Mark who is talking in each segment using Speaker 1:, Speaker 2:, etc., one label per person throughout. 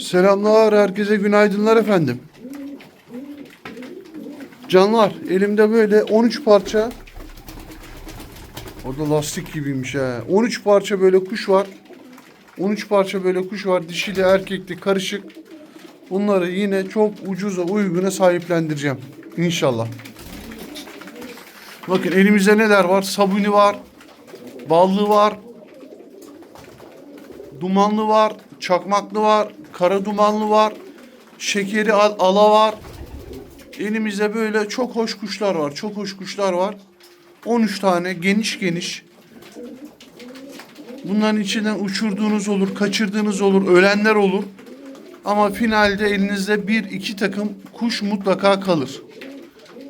Speaker 1: Selamlar, herkese günaydınlar efendim. Canlar, elimde böyle 13 parça. O da lastik gibiymiş ha. 13 parça böyle kuş var. 13 parça böyle kuş var. Dişili, erkekli, karışık. Bunları yine çok ucuza, uyguna sahiplendireceğim. İnşallah. Bakın elimizde neler var? Sabuni var. Ballı var. Dumanlı var, çakmaklı var, kara dumanlı var, şekeri al- ala var. Elimizde böyle çok hoş kuşlar var, çok hoş kuşlar var. 13 tane geniş geniş. Bunların içinden uçurduğunuz olur, kaçırdığınız olur, ölenler olur. Ama finalde elinizde bir iki takım kuş mutlaka kalır.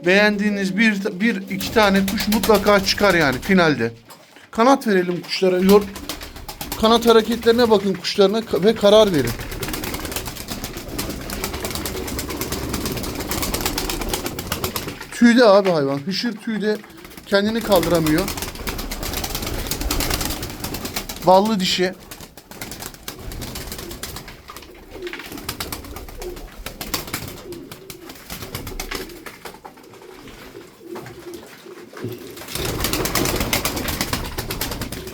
Speaker 1: Beğendiğiniz bir, bir iki tane kuş mutlaka çıkar yani finalde. Kanat verelim kuşlara. Yor, kanat hareketlerine bakın kuşlarına ve karar verin. Tüyde abi hayvan. Hışır tüyde kendini kaldıramıyor. Ballı dişi.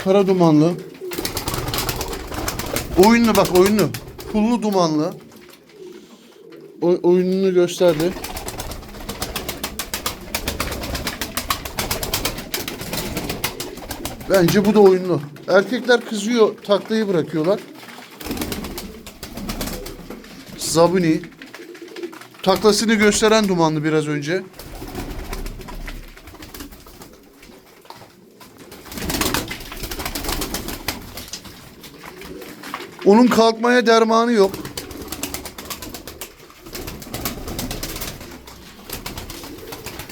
Speaker 1: Kara dumanlı. Oyunlu bak oyunlu. Pullu dumanlı. O, oyununu gösterdi. Bence bu da oyunlu. Erkekler kızıyor, taklayı bırakıyorlar. Zabuni. Taklasını gösteren dumanlı biraz önce. Onun kalkmaya dermanı yok.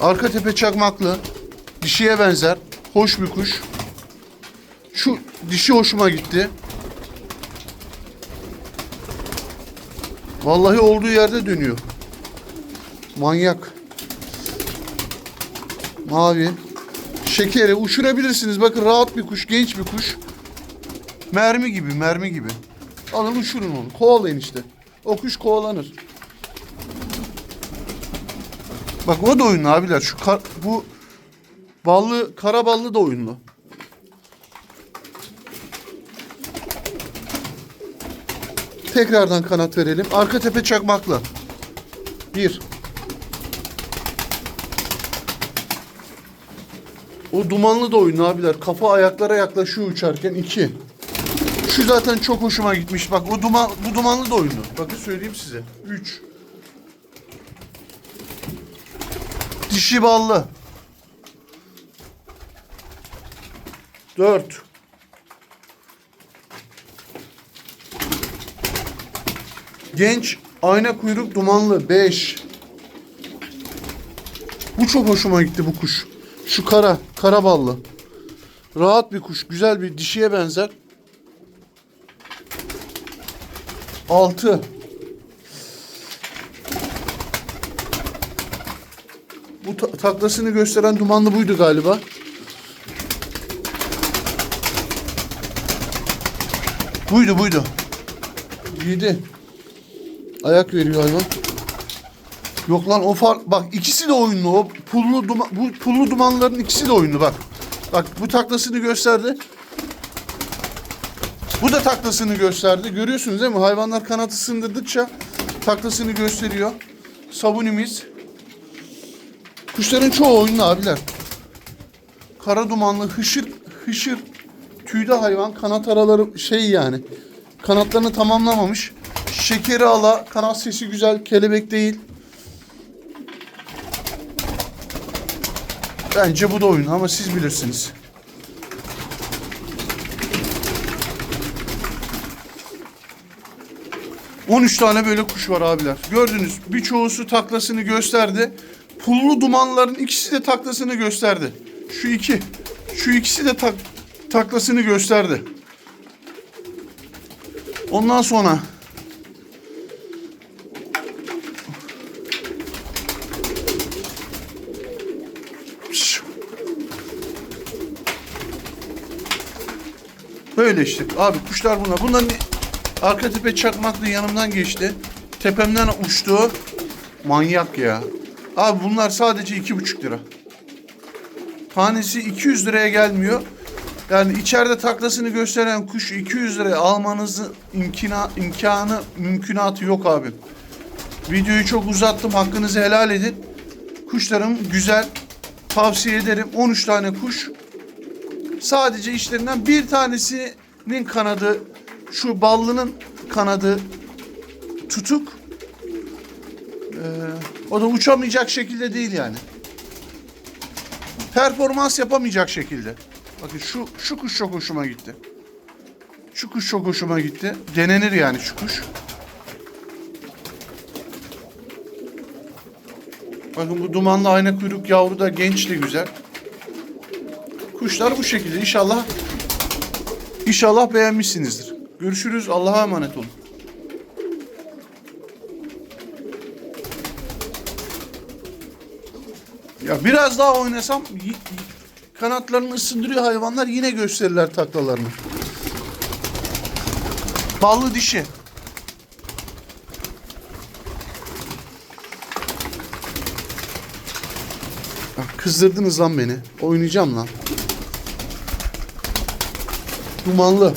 Speaker 1: Arka tepe çakmaklı. Dişiye benzer. Hoş bir kuş. Şu dişi hoşuma gitti. Vallahi olduğu yerde dönüyor. Manyak. Mavi. Şekeri uçurabilirsiniz. Bakın rahat bir kuş, genç bir kuş. Mermi gibi, mermi gibi. Alın uçurun onu. Kovalayın işte. O kuş kovalanır. Bak o da oyunlu abiler. Şu kar- bu ballı, kara ballı da oyunlu. Tekrardan kanat verelim. Arka tepe çakmakla. Bir. O dumanlı da oyunlu abiler. Kafa ayaklara yaklaşıyor uçarken. iki. Şu zaten çok hoşuma gitmiş. Bak o duman, bu dumanlı da oyunlu. Bakın söyleyeyim size. 3. Dişi ballı. 4. Genç ayna kuyruk dumanlı 5. Bu çok hoşuma gitti bu kuş. Şu kara, kara ballı. Rahat bir kuş, güzel bir dişiye benzer. 6. Bu ta- taklasını gösteren dumanlı buydu galiba. Buydu buydu. 7. Ayak veriyor hayvan. Yok lan o fark bak ikisi de oyunlu o pullu duman bu pullu dumanların ikisi de oyunlu bak. Bak bu taklasını gösterdi. Bu da taklasını gösterdi. Görüyorsunuz değil mi? Hayvanlar kanatı sındırdıkça taklasını gösteriyor. Sabunimiz. Kuşların çoğu oyunlu abiler. Kara dumanlı hışır hışır tüyde hayvan kanat araları şey yani. Kanatlarını tamamlamamış. Şekeri ala, kanat sesi güzel, kelebek değil. Bence bu da oyun ama siz bilirsiniz. ...13 tane böyle kuş var abiler. Gördünüz birçoğusu taklasını gösterdi. Pullu dumanların ikisi de taklasını gösterdi. Şu iki. Şu ikisi de tak, taklasını gösterdi. Ondan sonra... Böyle işte. Abi kuşlar bunlar. Bunların Arka tepe çakmaklı yanımdan geçti. Tepemden uçtu. Manyak ya. Abi bunlar sadece iki buçuk lira. Tanesi 200 liraya gelmiyor. Yani içeride taklasını gösteren kuş 200 liraya almanızın imkina, imkanı, mümkünatı yok abi. Videoyu çok uzattım. Hakkınızı helal edin. Kuşlarım güzel. Tavsiye ederim. 13 tane kuş. Sadece işlerinden bir tanesinin kanadı şu ballının kanadı tutuk. Ee, o da uçamayacak şekilde değil yani. Performans yapamayacak şekilde. Bakın şu şu kuş çok hoşuma gitti. Şu kuş çok hoşuma gitti. Denenir yani şu kuş. Bakın bu dumanlı ayna kuyruk yavru da genç de güzel. Kuşlar bu şekilde. İnşallah İnşallah beğenmişsinizdir. Görüşürüz. Allah'a emanet olun. Ya biraz daha oynasam kanatlarını ısındırıyor hayvanlar yine gösterirler taklalarını. Ballı dişi. Bak kızdırdınız lan beni. Oynayacağım lan. Dumanlı.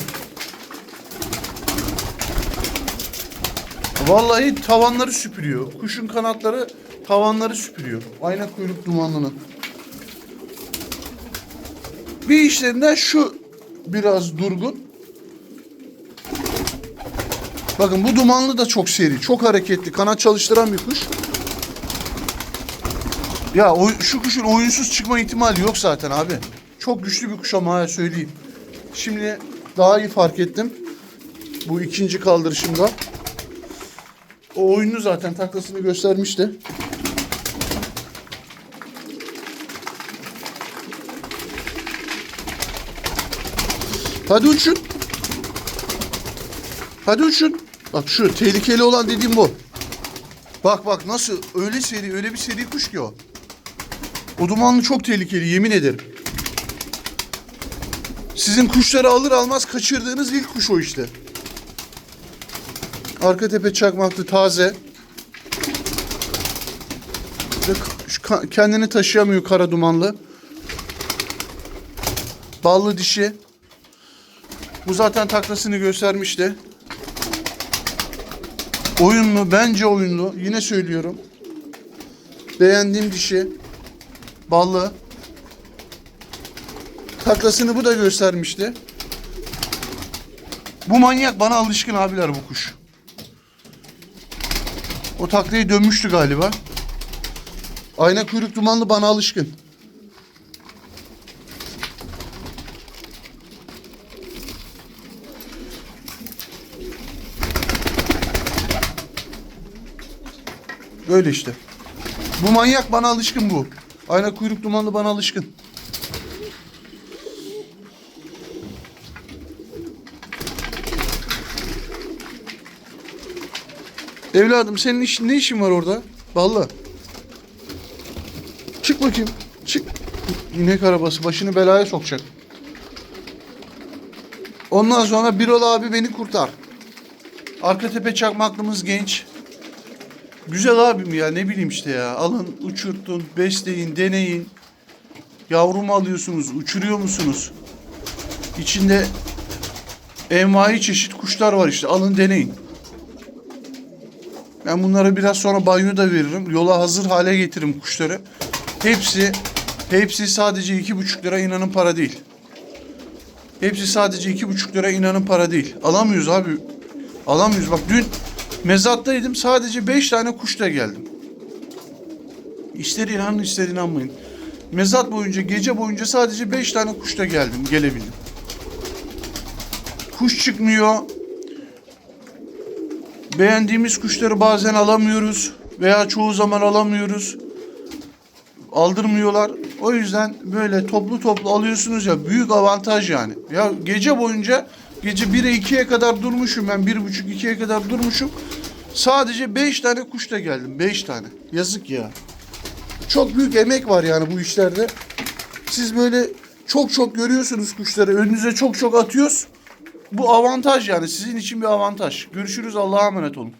Speaker 1: Vallahi tavanları süpürüyor. Kuşun kanatları tavanları süpürüyor. Ayna kuyruk dumanlının. Bir işlerinden şu biraz durgun. Bakın bu dumanlı da çok seri, çok hareketli, kanat çalıştıran bir kuş. Ya o, şu kuşun oyunsuz çıkma ihtimali yok zaten abi. Çok güçlü bir kuş ama söyleyeyim. Şimdi daha iyi fark ettim. Bu ikinci kaldırışımda. O oyunu zaten taklasını göstermişti. Hadi uçun. Hadi uçun. Bak şu tehlikeli olan dediğim bu. Bak bak nasıl öyle seri öyle bir seri kuş ki o. O dumanlı çok tehlikeli yemin ederim. Sizin kuşları alır almaz kaçırdığınız ilk kuş o işte. Arka tepe çakmaklı taze. Kendini taşıyamıyor kara dumanlı. Ballı dişi. Bu zaten taklasını göstermişti. Oyunlu, bence oyunlu. Yine söylüyorum. Beğendiğim dişi. Ballı. Taklasını bu da göstermişti. Bu manyak bana alışkın abiler bu kuş. O taklayı dönmüştü galiba. Ayna kuyruk dumanlı bana alışkın. Böyle işte. Bu manyak bana alışkın bu. Ayna kuyruk dumanlı bana alışkın. Evladım senin iş, ne işin var orada? Vallahi. Çık bakayım. Çık. İnek arabası başını belaya sokacak. Ondan sonra Birol abi beni kurtar. Arka tepe çakmaklımız genç. Güzel abim ya ne bileyim işte ya. Alın uçurtun, besleyin, deneyin. Yavrumu alıyorsunuz, uçuruyor musunuz? İçinde envai çeşit kuşlar var işte. Alın deneyin. Ben bunları biraz sonra banyoda veririm. Yola hazır hale getiririm kuşları. Hepsi hepsi sadece iki buçuk lira inanın para değil. Hepsi sadece iki buçuk lira inanın para değil. Alamıyoruz abi. Alamıyoruz. Bak dün mezattaydım sadece beş tane kuşla geldim. İster inanın ister inanmayın. Mezat boyunca gece boyunca sadece beş tane kuşla geldim gelebildim. Kuş çıkmıyor. Beğendiğimiz kuşları bazen alamıyoruz veya çoğu zaman alamıyoruz. Aldırmıyorlar. O yüzden böyle toplu toplu alıyorsunuz ya büyük avantaj yani. Ya gece boyunca gece 1'e 2'ye kadar durmuşum ben 1.5-2'ye kadar durmuşum. Sadece 5 tane kuşla geldim. 5 tane. Yazık ya. Çok büyük emek var yani bu işlerde. Siz böyle çok çok görüyorsunuz kuşları. Önünüze çok çok atıyoruz. Bu avantaj yani sizin için bir avantaj. Görüşürüz Allah'a emanet olun.